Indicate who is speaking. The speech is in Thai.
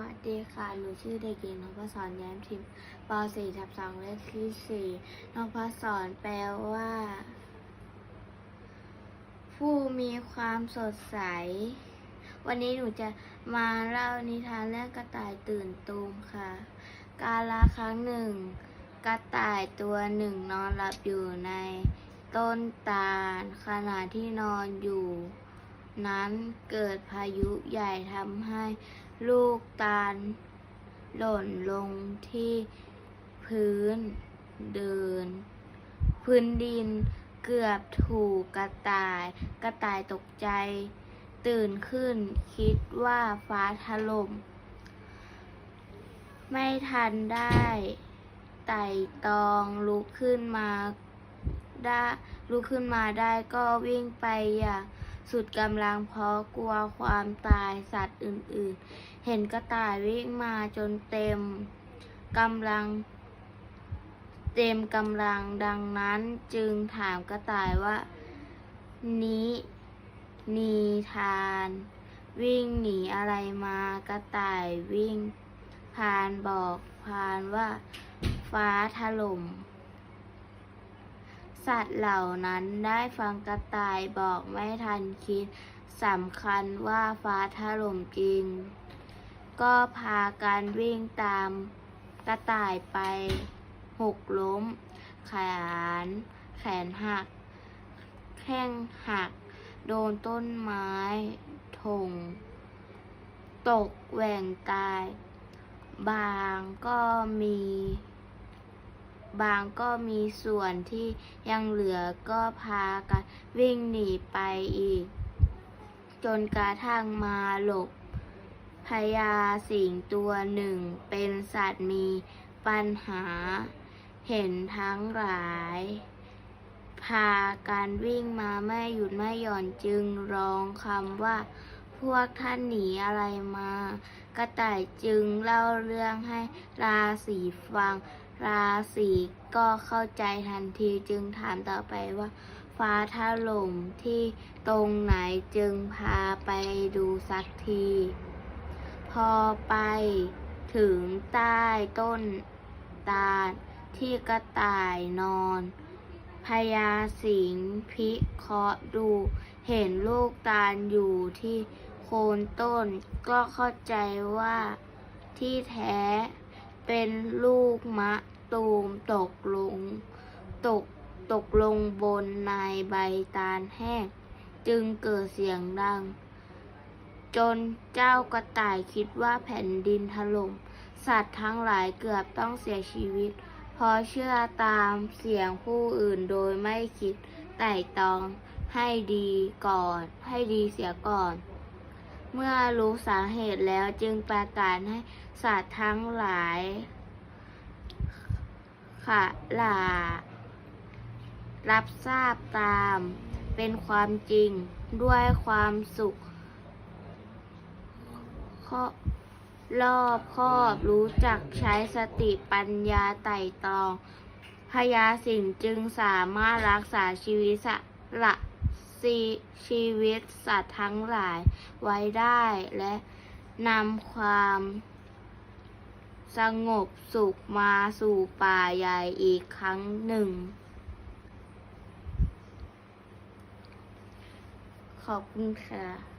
Speaker 1: วัสดีค่ะ หนูชื่อเด็กหญิงนพศรแย้มทิมป .4 ทับ2เลขที่4นพศรแปลว่า ผู้มีความสดใส วันนี้หนูจะมาเล่านิทานเรื่องกระต่ายตื่นตูมค่ะ กาลครั้งหนึ่ง กระต่ายตัวหนึ่งนอนหลับอยู่ในต้นตาลขณะที่นอนอยู่ นั้นเกิดพายุใหญ่ทำให้ ลูกตาล หล่นลงที่พื้นเดิน พื้นดินเกือบถูกกระต่าย กระต่ายตกใจ ตื่นขึ้นคิดว่าฟ้าถล่ม ไม่ทันได้ ไต่ตองลุกขึ้นมาได้ลุกขึ้นมาได้ก็วิ่งไปอย่าง สุดกำลังเพราะกลัวความตายสัตว์อื่นๆ เห็นกระต่ายวิ่งมาจนเต็มกำลัง เต็มกำลังดังนั้นจึงถามกระต่ายว่า นี้นีทาน วิ่งหนีอะไรมากระต่ายวิ่งพานบอกพานว่า ฟ้าถล่ม สัตว์เหล่านั้นได้ฟังกระต่ายบอกไม่ทันคิดสำคัญว่าฟ้าถล่มจริง ก็พากันวิ่งตามกระต่ายไปหกล้มแขนแขนหัก แข้งหัก โดนต้นไม้ถงตกแหว่งตาย บางก็มี บางก็มีส่วนที่ยังเหลือก็พากันวิ่งหนีไปอีก จนกระทั่งมาหลบพญาสิงตัวหนึ่งเป็นสัตว์มีปัญหา เห็นทั้งหลาย พาการวิ่งมาไม่หยุดไม่หย่อนจึงร้องคำว่า พวกท่านหนีอะไรมา กระต่ายจึงเล่าเรื่องให้ราศีฟัง ราศีก็เข้าใจทันทีจึงถามต่อไปว่า ฟ้าถล่มที่ตรงไหนจึงพาไปดูสักที พอไปถึงใต้ต้นตาลที่กระต่ายนอนพญาสิงห์พิเคราะห์ดูเห็นลูกตาลอยู่ที่โคนต้นก็เข้าใจว่าที่แท้ เป็นลูกมะตูมตกลง ตกตกลงบนในใบตาลแห้ง จึงเกิดเสียงดัง จนเจ้ากระต่ายคิดว่าแผ่นดินถล่มสัตว์ทั้งหลายเกือบต้องเสียชีวิต เพราะเชื่อตามเสียงผู้อื่นโดยไม่คิดไต่ตองให้ดีก่อน ให้ดีเสียก่อน เมื่อรู้สาเหตุแล้วจึงประกาศให้สัตว์ทั้งหลายค่ะลารับทราบตามเป็นความจริงด้วยความสุขข้อรอบครอบรู้จักใช้สติปัญญาไต่ตองพญาสิ่งจึงสามารถรักษาชีวิตสละ ชีวิตสัตว์ทั้งหลายไว้ได้และนำความสงบสุขมาสู่ป่าใหญ่อีกครั้งหนึ่ง ขอบคุณค่ะ